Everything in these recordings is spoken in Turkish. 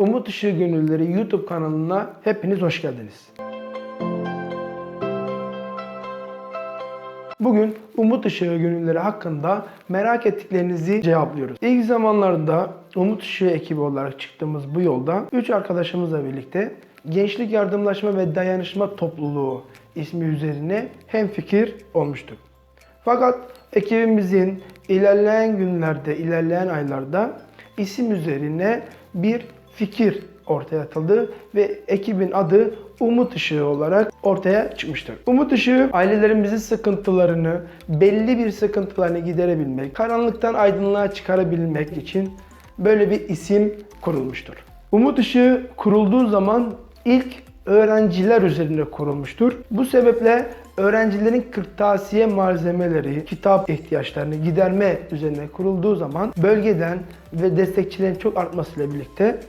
Umut Işığı Gönülleri YouTube kanalına hepiniz hoş geldiniz. Bugün Umut Işığı Gönülleri hakkında merak ettiklerinizi cevaplıyoruz. İlk zamanlarda Umut Işığı ekibi olarak çıktığımız bu yolda 3 arkadaşımızla birlikte Gençlik Yardımlaşma ve Dayanışma Topluluğu ismi üzerine hemfikir olmuştuk. Fakat ekibimizin ilerleyen günlerde, ilerleyen aylarda isim üzerine bir fikir ortaya atıldı ve ekibin adı Umut Işığı olarak ortaya çıkmıştır. Umut Işığı ailelerimizin sıkıntılarını, belli bir sıkıntılarını giderebilmek, karanlıktan aydınlığa çıkarabilmek için böyle bir isim kurulmuştur. Umut Işığı kurulduğu zaman ilk öğrenciler üzerine kurulmuştur. Bu sebeple öğrencilerin kırtasiye malzemeleri, kitap ihtiyaçlarını giderme üzerine kurulduğu zaman bölgeden ve destekçilerin çok artmasıyla birlikte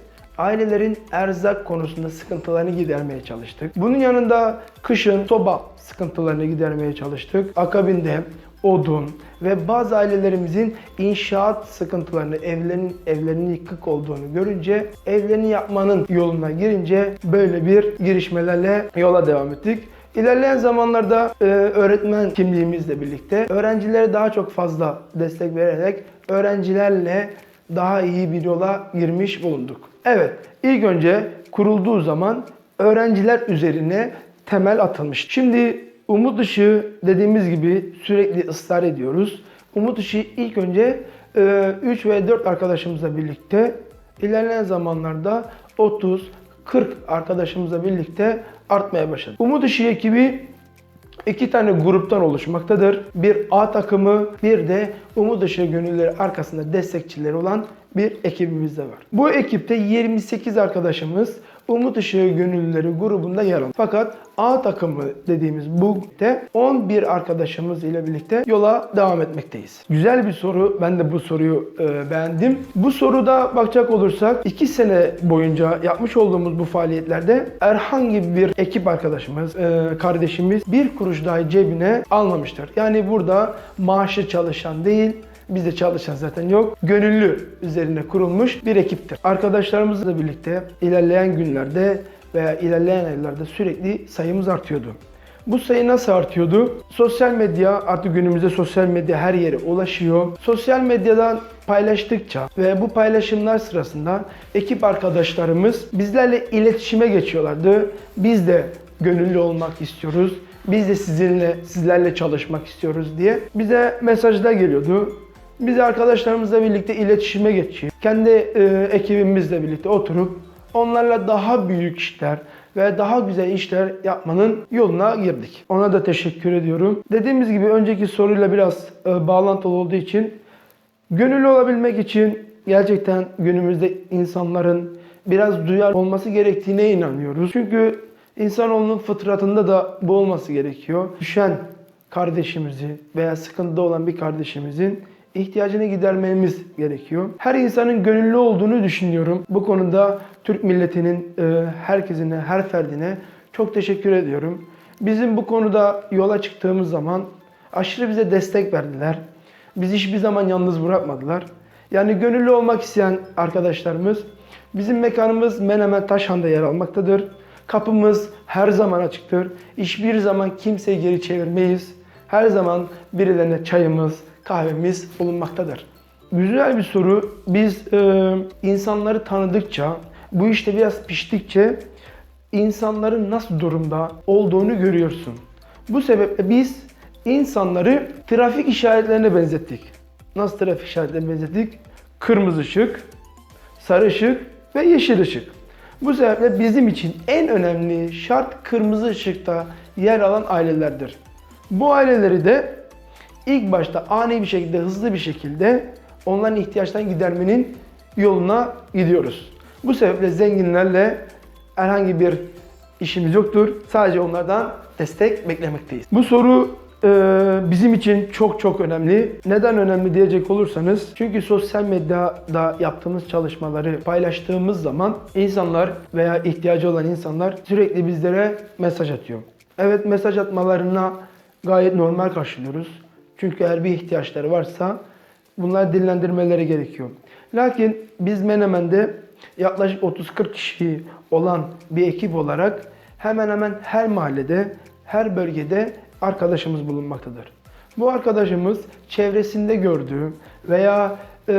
ailelerin erzak konusunda sıkıntılarını gidermeye çalıştık. Bunun yanında kışın soba sıkıntılarını gidermeye çalıştık. Akabinde odun ve bazı ailelerimizin inşaat sıkıntılarını, evlerin evlerinin yıkık olduğunu görünce evlerini yapmanın yoluna girince böyle bir girişmelerle yola devam ettik. İlerleyen zamanlarda e, öğretmen kimliğimizle birlikte öğrencilere daha çok fazla destek vererek öğrencilerle daha iyi bir yola girmiş bulunduk. Evet, ilk önce kurulduğu zaman öğrenciler üzerine temel atılmış. Şimdi Umut Işığı dediğimiz gibi sürekli ısrar ediyoruz. Umut Işığı ilk önce 3 ve 4 arkadaşımızla birlikte ilerleyen zamanlarda 30 40 arkadaşımızla birlikte artmaya başladı. Umut Işığı ekibi iki tane gruptan oluşmaktadır. Bir A takımı, bir de Umut Işığı Gönülleri arkasında destekçileri olan bir ekibimiz de var. Bu ekipte 28 arkadaşımız Umut Işığı Gönüllüleri grubunda yer alır. Fakat A takımı dediğimiz bu de 11 arkadaşımız ile birlikte yola devam etmekteyiz. Güzel bir soru. Ben de bu soruyu e, beğendim. Bu soruda bakacak olursak 2 sene boyunca yapmış olduğumuz bu faaliyetlerde herhangi bir ekip arkadaşımız, e, kardeşimiz bir kuruş dahi cebine almamıştır. Yani burada maaşı çalışan değil, Bizde çalışan zaten yok. Gönüllü üzerine kurulmuş bir ekiptir. Arkadaşlarımızla birlikte ilerleyen günlerde veya ilerleyen aylarda sürekli sayımız artıyordu. Bu sayı nasıl artıyordu? Sosyal medya, artık günümüzde sosyal medya her yere ulaşıyor. Sosyal medyadan paylaştıkça ve bu paylaşımlar sırasında ekip arkadaşlarımız bizlerle iletişime geçiyorlardı. Biz de gönüllü olmak istiyoruz. Biz de sizinle, sizlerle çalışmak istiyoruz diye bize mesajlar geliyordu. Biz arkadaşlarımızla birlikte iletişime geçiyor. Kendi e, ekibimizle birlikte oturup onlarla daha büyük işler ve daha güzel işler yapmanın yoluna girdik. Ona da teşekkür ediyorum. Dediğimiz gibi önceki soruyla biraz e, bağlantılı olduğu için gönüllü olabilmek için gerçekten günümüzde insanların biraz duyar olması gerektiğine inanıyoruz. Çünkü insanoğlunun fıtratında da bu olması gerekiyor. Düşen kardeşimizi veya sıkıntıda olan bir kardeşimizin ihtiyacını gidermemiz gerekiyor. Her insanın gönüllü olduğunu düşünüyorum. Bu konuda Türk milletinin e, herkesine, her ferdine çok teşekkür ediyorum. Bizim bu konuda yola çıktığımız zaman aşırı bize destek verdiler. Bizi hiçbir zaman yalnız bırakmadılar. Yani gönüllü olmak isteyen arkadaşlarımız bizim mekanımız Menemen Taşhan'da yer almaktadır. Kapımız her zaman açıktır. Hiçbir zaman kimseyi geri çevirmeyiz. Her zaman birilerine çayımız, kahvemiz bulunmaktadır. Güzel bir soru. Biz e, insanları tanıdıkça, bu işte biraz piştikçe insanların nasıl durumda olduğunu görüyorsun. Bu sebeple biz insanları trafik işaretlerine benzettik. Nasıl trafik işaretlerine benzettik? Kırmızı ışık, sarı ışık ve yeşil ışık. Bu sebeple bizim için en önemli şart kırmızı ışıkta yer alan ailelerdir. Bu aileleri de ilk başta ani bir şekilde, hızlı bir şekilde onların ihtiyaçlarını gidermenin yoluna gidiyoruz. Bu sebeple zenginlerle herhangi bir işimiz yoktur. Sadece onlardan destek beklemekteyiz. Bu soru e, bizim için çok çok önemli. Neden önemli diyecek olursanız çünkü sosyal medyada yaptığımız çalışmaları paylaştığımız zaman insanlar veya ihtiyacı olan insanlar sürekli bizlere mesaj atıyor. Evet mesaj atmalarına gayet normal karşılıyoruz. Çünkü eğer bir ihtiyaçları varsa bunları dillendirmeleri gerekiyor. Lakin biz Menemen'de yaklaşık 30-40 kişi olan bir ekip olarak hemen hemen her mahallede, her bölgede arkadaşımız bulunmaktadır. Bu arkadaşımız çevresinde gördüğü veya e,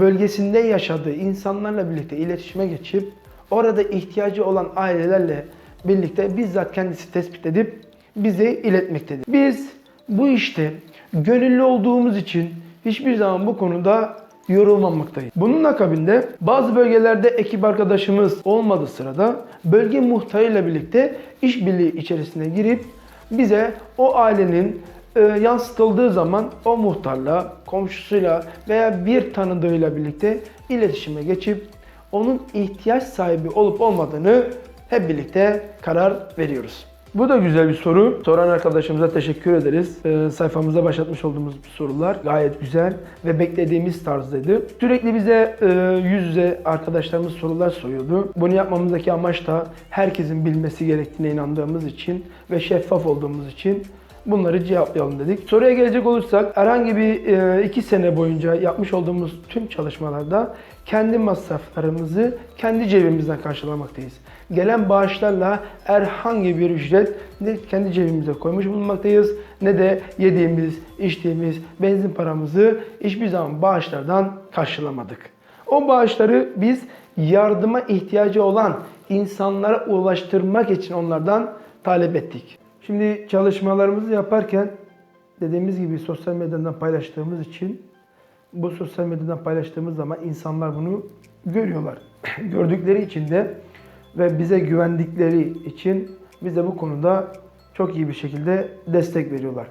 bölgesinde yaşadığı insanlarla birlikte iletişime geçip orada ihtiyacı olan ailelerle birlikte bizzat kendisi tespit edip bize iletmektedir. Biz bu işte gönüllü olduğumuz için hiçbir zaman bu konuda yorulmamaktayız. Bunun akabinde bazı bölgelerde ekip arkadaşımız olmadığı sırada bölge muhtarıyla birlikte işbirliği içerisine girip bize o ailenin e, yansıtıldığı zaman o muhtarla, komşusuyla veya bir tanıdığıyla birlikte iletişime geçip onun ihtiyaç sahibi olup olmadığını hep birlikte karar veriyoruz. Bu da güzel bir soru. Soran arkadaşımıza teşekkür ederiz. Ee, sayfamıza başlatmış olduğumuz bu sorular gayet güzel ve beklediğimiz tarzdaydı. Sürekli bize e, yüz yüze arkadaşlarımız sorular soruyordu. Bunu yapmamızdaki amaç da herkesin bilmesi gerektiğine inandığımız için ve şeffaf olduğumuz için bunları cevaplayalım dedik. Soruya gelecek olursak herhangi bir e, iki sene boyunca yapmış olduğumuz tüm çalışmalarda kendi masraflarımızı kendi cebimizden karşılamaktayız. Gelen bağışlarla herhangi bir ücret ne kendi cebimize koymuş bulunmaktayız ne de yediğimiz, içtiğimiz benzin paramızı hiçbir zaman bağışlardan karşılamadık. O bağışları biz yardıma ihtiyacı olan insanlara ulaştırmak için onlardan talep ettik. Şimdi çalışmalarımızı yaparken dediğimiz gibi sosyal medyadan paylaştığımız için bu sosyal medyadan paylaştığımız zaman insanlar bunu görüyorlar. Gördükleri için de ve bize güvendikleri için bize bu konuda çok iyi bir şekilde destek veriyorlar.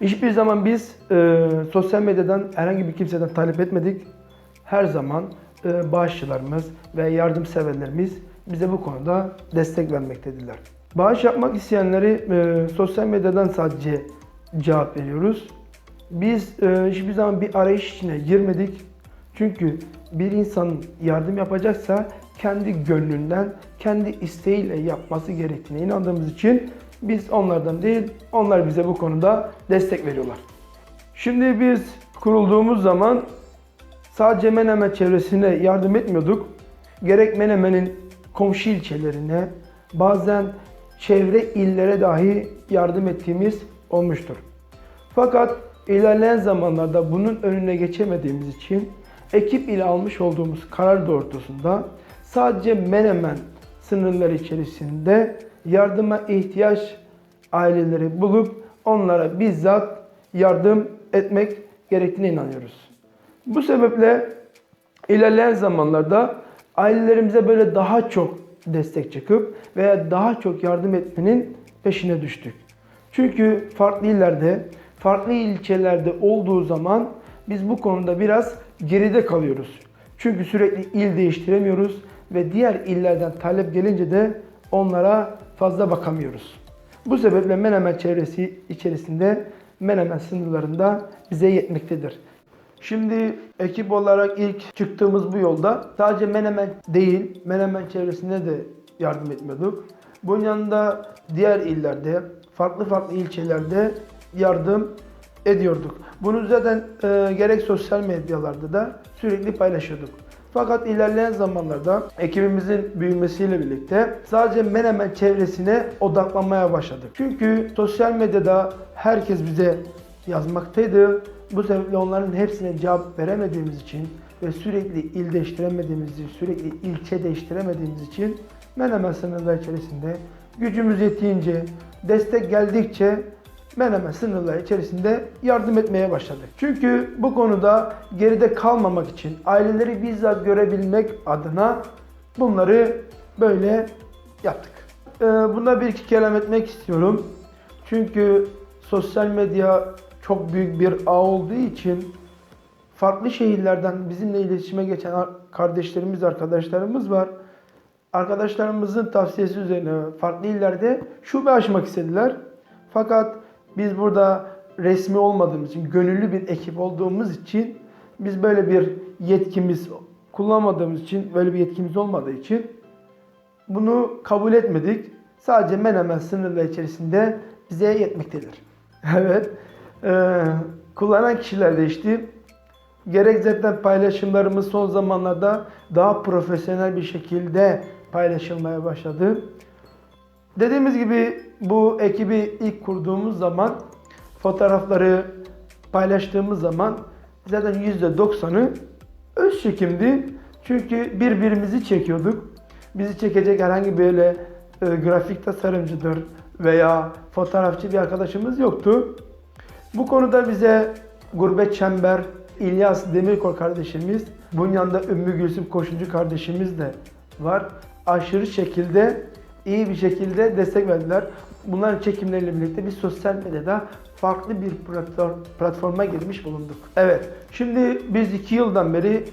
Hiçbir zaman biz e, sosyal medyadan herhangi bir kimseden talep etmedik. Her zaman e, bağışçılarımız ve yardımseverlerimiz bize bu konuda destek vermektedirler. Bağış yapmak isteyenleri e, sosyal medyadan sadece cevap veriyoruz. Biz e, hiçbir zaman bir arayış içine girmedik. Çünkü bir insan yardım yapacaksa kendi gönlünden, kendi isteğiyle yapması gerektiğine inandığımız için biz onlardan değil, onlar bize bu konuda destek veriyorlar. Şimdi biz kurulduğumuz zaman sadece Menemen çevresine yardım etmiyorduk. Gerek Menemen'in komşu ilçelerine, bazen çevre illere dahi yardım ettiğimiz olmuştur. Fakat ilerleyen zamanlarda bunun önüne geçemediğimiz için ekip ile almış olduğumuz karar doğrultusunda sadece Menemen sınırları içerisinde yardıma ihtiyaç aileleri bulup onlara bizzat yardım etmek gerektiğine inanıyoruz. Bu sebeple ilerleyen zamanlarda ailelerimize böyle daha çok destek çıkıp veya daha çok yardım etmenin peşine düştük. Çünkü farklı illerde, farklı ilçelerde olduğu zaman biz bu konuda biraz geride kalıyoruz. Çünkü sürekli il değiştiremiyoruz ve diğer illerden talep gelince de onlara fazla bakamıyoruz. Bu sebeple Menemen çevresi içerisinde Menemen sınırlarında bize yetmektedir. Şimdi ekip olarak ilk çıktığımız bu yolda sadece Menemen değil, Menemen çevresinde de yardım etmiyorduk. Bunun yanında diğer illerde, farklı farklı ilçelerde yardım ediyorduk. Bunu zaten e, gerek sosyal medyalarda da sürekli paylaşıyorduk. Fakat ilerleyen zamanlarda ekibimizin büyümesiyle birlikte sadece Menemen çevresine odaklanmaya başladık. Çünkü sosyal medyada herkes bize yazmaktaydı. Bu sebeple onların hepsine cevap veremediğimiz için ve sürekli il değiştiremediğimiz, sürekli ilçe değiştiremediğimiz için Menemen sınırları içerisinde gücümüz yettiğince, destek geldikçe Menemen sınırları içerisinde yardım etmeye başladık. Çünkü bu konuda geride kalmamak için, aileleri bizzat görebilmek adına bunları böyle yaptık. Ee, buna bir iki kelam etmek istiyorum. Çünkü sosyal medya çok büyük bir ağ olduğu için farklı şehirlerden bizimle iletişime geçen kardeşlerimiz, arkadaşlarımız var. Arkadaşlarımızın tavsiyesi üzerine farklı illerde şube açmak istediler. Fakat biz burada resmi olmadığımız için, gönüllü bir ekip olduğumuz için biz böyle bir yetkimiz kullanmadığımız için, böyle bir yetkimiz olmadığı için bunu kabul etmedik. Sadece Menemen sınırları içerisinde bize yetmektedir. evet. Ee, kullanan kişiler değişti. gerek zaten paylaşımlarımız son zamanlarda daha profesyonel bir şekilde paylaşılmaya başladı. Dediğimiz gibi bu ekibi ilk kurduğumuz zaman fotoğrafları paylaştığımız zaman zaten %90'ı öz çekimdi. Çünkü birbirimizi çekiyorduk. Bizi çekecek herhangi böyle e, grafik tasarımcıdır veya fotoğrafçı bir arkadaşımız yoktu. Bu konuda bize Gurbet Çember, İlyas Demirkol kardeşimiz, bunun yanında Ümmü Gülsüm Koşuncu kardeşimiz de var. Aşırı şekilde, iyi bir şekilde destek verdiler. Bunların çekimleriyle birlikte biz sosyal medyada farklı bir platform, platforma girmiş bulunduk. Evet, şimdi biz iki yıldan beri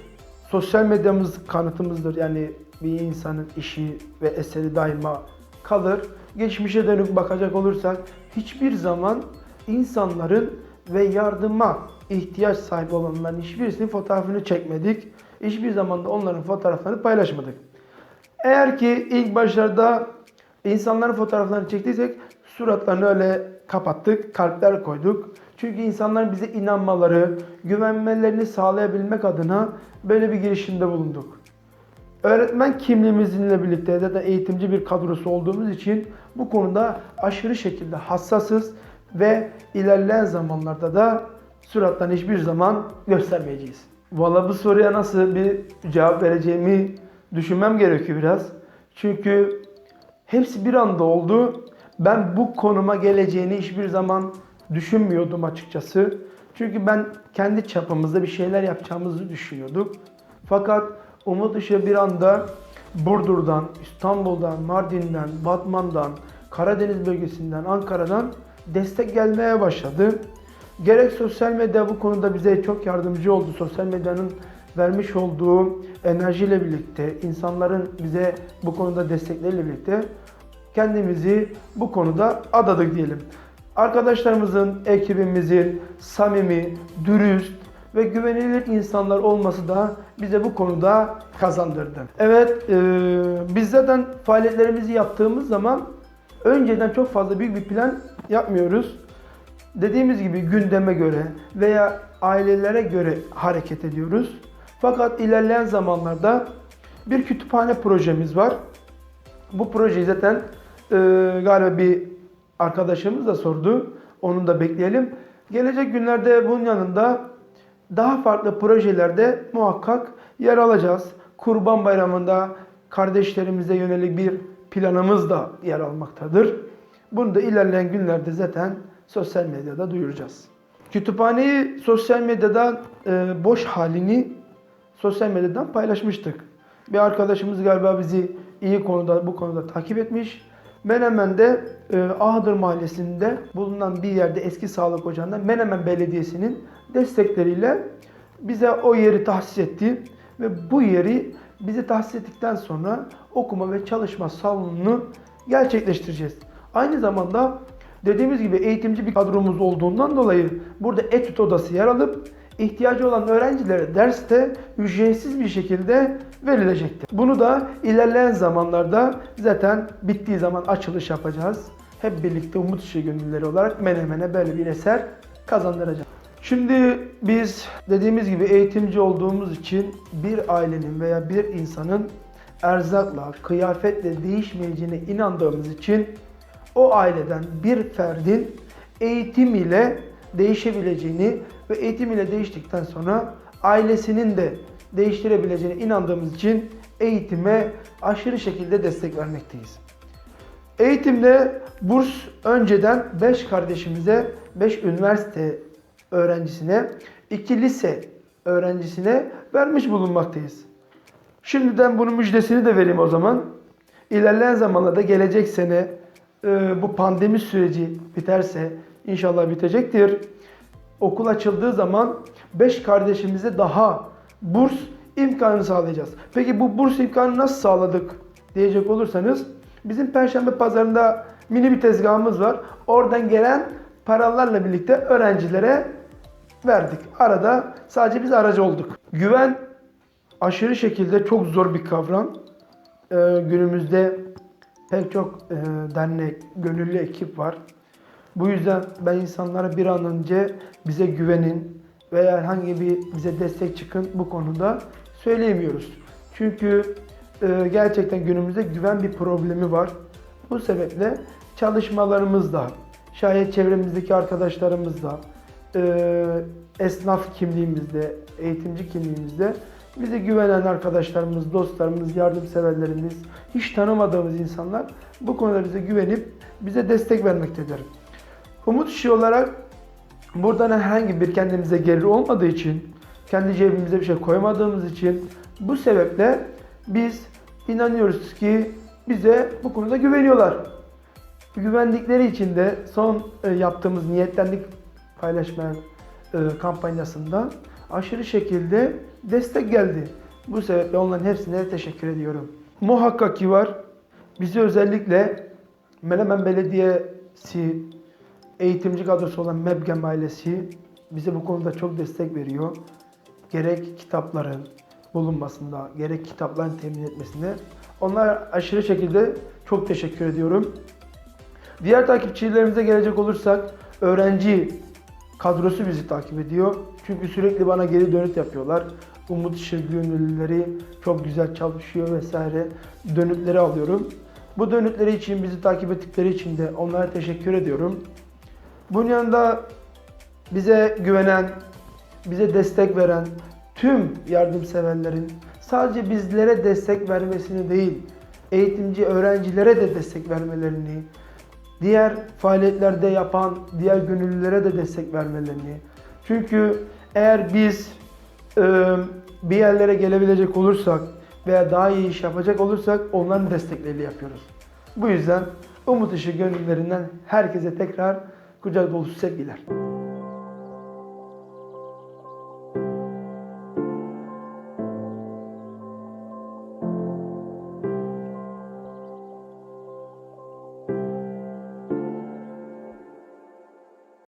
sosyal medyamız kanıtımızdır. Yani bir insanın işi ve eseri daima kalır. Geçmişe dönüp bakacak olursak hiçbir zaman insanların ve yardıma ihtiyaç sahibi olanların hiçbirisinin fotoğrafını çekmedik. Hiçbir zaman da onların fotoğraflarını paylaşmadık. Eğer ki ilk başlarda insanların fotoğraflarını çektiysek suratlarını öyle kapattık, kalpler koyduk. Çünkü insanların bize inanmaları, güvenmelerini sağlayabilmek adına böyle bir girişimde bulunduk. Öğretmen kimliğimizle birlikte zaten eğitimci bir kadrosu olduğumuz için bu konuda aşırı şekilde hassasız ve ilerleyen zamanlarda da suratlarını hiçbir zaman göstermeyeceğiz. Valla bu soruya nasıl bir cevap vereceğimi düşünmem gerekiyor biraz. Çünkü hepsi bir anda oldu. Ben bu konuma geleceğini hiçbir zaman düşünmüyordum açıkçası. Çünkü ben kendi çapımızda bir şeyler yapacağımızı düşünüyorduk. Fakat Umut Işığı bir anda Burdur'dan, İstanbul'dan, Mardin'den, Batman'dan, Karadeniz bölgesinden, Ankara'dan destek gelmeye başladı. Gerek sosyal medya bu konuda bize çok yardımcı oldu. Sosyal medyanın vermiş olduğu enerjiyle birlikte, insanların bize bu konuda destekleriyle birlikte kendimizi bu konuda adadık diyelim. Arkadaşlarımızın, ekibimizin samimi, dürüst ve güvenilir insanlar olması da bize bu konuda kazandırdı. Evet, e, biz zaten faaliyetlerimizi yaptığımız zaman önceden çok fazla büyük bir plan yapmıyoruz. Dediğimiz gibi gündeme göre veya ailelere göre hareket ediyoruz. Fakat ilerleyen zamanlarda bir kütüphane projemiz var. Bu projeyi zaten e, galiba bir arkadaşımız da sordu. Onun da bekleyelim. Gelecek günlerde bunun yanında daha farklı projelerde muhakkak yer alacağız. Kurban Bayramı'nda kardeşlerimize yönelik bir planımız da yer almaktadır. Bunu da ilerleyen günlerde zaten sosyal medyada duyuracağız. Kütüphaneyi sosyal medyadan e, boş halini sosyal medyadan paylaşmıştık. Bir arkadaşımız galiba bizi iyi konuda bu konuda takip etmiş. Menemen'de e, Ahdır Mahallesi'nde bulunan bir yerde eski sağlık ocağında Menemen Belediyesi'nin destekleriyle bize o yeri tahsis etti ve bu yeri bize tahsis ettikten sonra okuma ve çalışma salonunu gerçekleştireceğiz. Aynı zamanda dediğimiz gibi eğitimci bir kadromuz olduğundan dolayı burada etüt odası yer alıp ihtiyacı olan öğrencilere derste ücretsiz bir şekilde verilecektir. Bunu da ilerleyen zamanlarda zaten bittiği zaman açılış yapacağız. Hep birlikte Umut Işığı Gönüllüleri olarak Menemen'e böyle bir eser kazandıracağız. Şimdi biz dediğimiz gibi eğitimci olduğumuz için bir ailenin veya bir insanın erzakla, kıyafetle değişmeyeceğine inandığımız için o aileden bir ferdin eğitim ile değişebileceğini ve eğitim ile değiştikten sonra ailesinin de değiştirebileceğine inandığımız için eğitime aşırı şekilde destek vermekteyiz. Eğitimde burs önceden 5 kardeşimize, 5 üniversite öğrencisine, 2 lise öğrencisine vermiş bulunmaktayız. Şimdiden bunun müjdesini de vereyim o zaman. İlerleyen zamanlarda gelecek sene e, bu pandemi süreci biterse inşallah bitecektir. Okul açıldığı zaman 5 kardeşimize daha burs imkanı sağlayacağız. Peki bu burs imkanı nasıl sağladık diyecek olursanız bizim Perşembe pazarında mini bir tezgahımız var. Oradan gelen paralarla birlikte öğrencilere verdik. Arada sadece biz aracı olduk. Güven aşırı şekilde çok zor bir kavram. Ee, günümüzde pek çok e, dernek, gönüllü ekip var. Bu yüzden ben insanlara bir an önce bize güvenin, veya herhangi bir bize destek çıkın bu konuda söyleyemiyoruz. Çünkü e, gerçekten günümüzde güven bir problemi var. Bu sebeple çalışmalarımızda, şayet çevremizdeki arkadaşlarımızla, e, esnaf kimliğimizde, eğitimci kimliğimizde bize güvenen arkadaşlarımız, dostlarımız, yardımseverlerimiz, hiç tanımadığımız insanlar bu konuda bize güvenip bize destek vermektedir. Umut işi olarak buradan herhangi bir kendimize gelir olmadığı için, kendi cebimize bir şey koymadığımız için bu sebeple biz inanıyoruz ki bize bu konuda güveniyorlar. Güvendikleri için de son e, yaptığımız niyetlendik paylaşma e, kampanyasında aşırı şekilde destek geldi. Bu sebeple onların hepsine de teşekkür ediyorum. Muhakkak ki var. Bizi özellikle Menemen Belediyesi eğitimci kadrosu olan MEBGEM ailesi bize bu konuda çok destek veriyor. Gerek kitapların bulunmasında, gerek kitapların temin etmesinde. Onlar aşırı şekilde çok teşekkür ediyorum. Diğer takipçilerimize gelecek olursak öğrenci kadrosu bizi takip ediyor. Çünkü sürekli bana geri dönüt yapıyorlar. Umut gönüllüleri çok güzel çalışıyor vesaire dönütleri alıyorum. Bu dönütleri için bizi takip ettikleri için de onlara teşekkür ediyorum. Bunun yanında bize güvenen, bize destek veren tüm yardımseverlerin sadece bizlere destek vermesini değil, eğitimci öğrencilere de destek vermelerini, diğer faaliyetlerde yapan diğer gönüllülere de destek vermelerini. Çünkü eğer biz e, bir yerlere gelebilecek olursak veya daha iyi iş yapacak olursak onların destekleriyle yapıyoruz. Bu yüzden Umut Işığı gönüllerinden herkese tekrar kucak dolusu sevgiler.